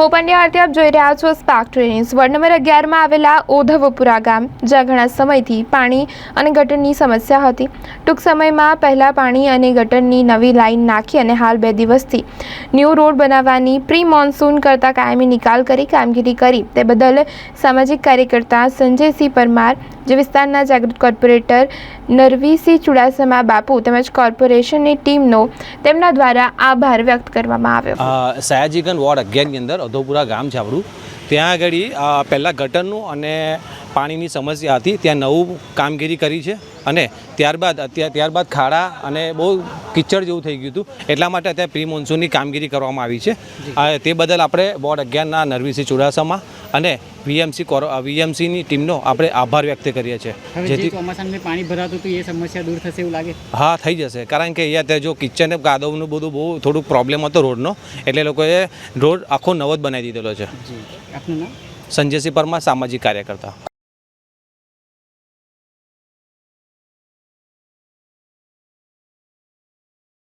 પોપંડ્યા આરતી આપ જોઈ રહ્યા છો સ્પાર્ક ટ્રેનિંગ્સ વોર્ડ નંબર અગિયારમાં આવેલા ઓધવપુરા ગામ. જ્યાં ઘણા સમયથી પાણી અને ગટરની સમસ્યા હતી. ટૂંક સમયમાં પહેલાં પાણી અને ગટરની નવી લાઈન નાખી અને હાલ બે દિવસથી ન્યૂ રોડ બનાવવાની પ્રી મોન્સૂન કરતાં કાયમી નિકાલ કરી કામગીરી કરી. તે બદલ સામાજિક કાર્યકર્તા સંજયસિંહ પરમાર જે વિસ્તારના જાગૃત કોર્પોરેટર નરવીસિંહ ચુડાસમા બાપુ તેમજ કોર્પોરેશનની ટીમનો તેમના દ્વારા આભાર વ્યક્ત કરવામાં આવ્યો. સયાજીગન વોર્ડ અગિયારની અંદર અધોપુરા ગામ આપણું. ત્યાં આગળ પહેલાં ગટરનું અને પાણીની સમસ્યા હતી. ત્યાં નવું કામગીરી કરી છે અને ત્યારબાદ અત્યારે ત્યારબાદ ખાડા અને બહુ કિચડ જેવું થઈ ગયું હતું. એટલા માટે અત્યારે પ્રી મોન્સૂનની કામગીરી કરવામાં આવી છે. તે બદલ આપણે વોર્ડ અગિયારના નરવીસિંહ ચુડાસમા અને વીએમસી કોરો વીએમસીની ટીમનો આપણે આભાર વ્યક્ત કરીએ છીએ. જેથી ચોમાસાને પાણી ભરાતું હતું એ સમસ્યા દૂર થશે એવું લાગે. હા થઈ જશે. કારણ કે અહીંયા ત્યાં જો કિચન કાદવનું બધું બહુ થોડુંક પ્રોબ્લેમ હતો રોડનો એટલે લોકોએ રોડ આખો નવો જ બનાવી દીધેલો છે. આપનું નામ? સંજયસિંહ પરમાર સામાજિક કાર્યકર્તા.